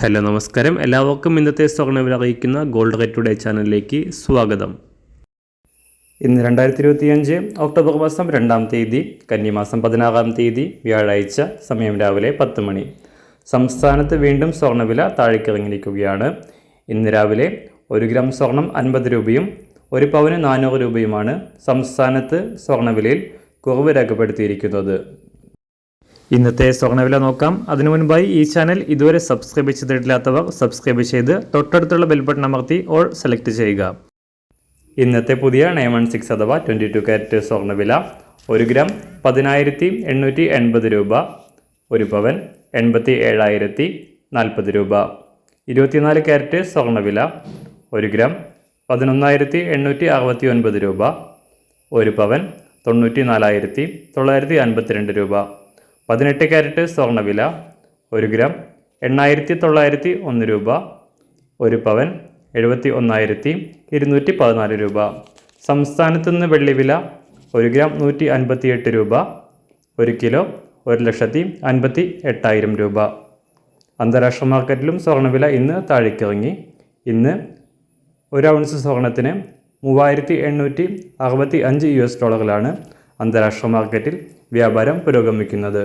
Hello നമസ്കാരം. എല്ലാവർക്കും ഇന്നത്തെ സ്വർണവില അറിയിക്കുന്ന ഗോൾഡ് റേറ്റ് ടുഡേ ചാനലിലേക്ക് സ്വാഗതം. ഇന്ന് രണ്ടായിരത്തി ഇരുപത്തിയഞ്ച് ഒക്ടോബർ മാസം രണ്ടാം തീയതി കന്നിമാസം പതിനാറാം തീയതി വ്യാഴാഴ്ച സമയം രാവിലെ പത്ത് മണി. സംസ്ഥാനത്ത് വീണ്ടും സ്വർണവില താഴേക്കിറങ്ങിയിരിക്കുകയാണ്. ഇന്ന് രാവിലെ ഒരു ഗ്രാം സ്വർണം അൻപത് രൂപയും ഒരു പവന് നാനൂറ് രൂപയുമാണ് സംസ്ഥാനത്ത് സ്വർണവിലയിൽ കുറവ് രേഖപ്പെടുത്തിയിരിക്കുന്നത്. ഇന്നത്തെ സ്വർണവില നോക്കാം. അതിനു മുൻപായി ഈ ചാനൽ ഇതുവരെ സബ്സ്ക്രൈബ് ചെയ്തിട്ടില്ലാത്തവർ സബ്സ്ക്രൈബ് ചെയ്ത് തൊട്ടടുത്തുള്ള ബെൽ ബട്ടൺ അമർത്തി ഓൾ സെലക്ട് ചെയ്യുക. ഇന്നത്തെ പുതിയ നയൻ വൺ സിക്സ് അഥവാ ട്വന്റി ടു ക്യാരറ്റ് സ്വർണവില ഒരു ഗ്രാം പതിനായിരത്തി എണ്ണൂറ്റി എൺപത് രൂപ ഒരു പവൻ എൺപത്തി ഏഴായിരത്തി നാൽപ്പത് രൂപ. ഇരുപത്തിനാല് ക്യാരറ്റ് സ്വർണവില ഒരു ഗ്രാം പതിനൊന്നായിരത്തി എണ്ണൂറ്റി അറുപത്തി ഒൻപത് രൂപ ഒരു പവൻ തൊണ്ണൂറ്റി നാലായിരത്തി തൊള്ളായിരത്തി അൻപത്തിരണ്ട് രൂപ. പതിനെട്ട് ക്യാരറ്റ് സ്വർണവില ഒരു ഗ്രാം എണ്ണായിരത്തി തൊള്ളായിരത്തി ഒന്ന് രൂപ ഒരു പവൻ എഴുപത്തി ഒന്നായിരത്തി ഇരുന്നൂറ്റി പതിനാല് രൂപ. സംസ്ഥാനത്തു നിന്ന് വെള്ളിവില ഒരു ഗ്രാം നൂറ്റി അൻപത്തി എട്ട് രൂപ ഒരു കിലോ ഒരു ലക്ഷത്തി അൻപത്തി എട്ടായിരം രൂപ. അന്താരാഷ്ട്ര മാർക്കറ്റിലും സ്വർണവില ഇന്ന് താഴേക്കിറങ്ങി. ഇന്ന് ഒരു ഔൺസ് സ്വർണത്തിന് മൂവായിരത്തി എണ്ണൂറ്റി അറുപത്തി അഞ്ച് യു എസ് ഡോളറിലാണ് അന്താരാഷ്ട്ര മാർക്കറ്റിൽ വ്യാപാരം പുരോഗമിക്കുന്നത്.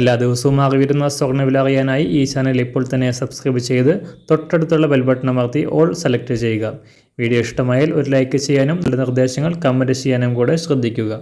എല്ലാ ദിവസവും അറിവിരുന്ന സ്വർണവില അറിയാനായി ഈ ചാനൽ ഇപ്പോൾ തന്നെ സബ്സ്ക്രൈബ് ചെയ്ത് തൊട്ടടുത്തുള്ള ബെൽ ബട്ടൺ അമർത്തി ഓൾ സെലക്ട് ചെയ്യുക. വീഡിയോ ഇഷ്ടമായാൽ ഒരു ലൈക്ക് ചെയ്യാനും നിർദ്ദേശങ്ങൾ കമന്റ് ചെയ്യാനും കൂടെ ശ്രദ്ധിക്കുക.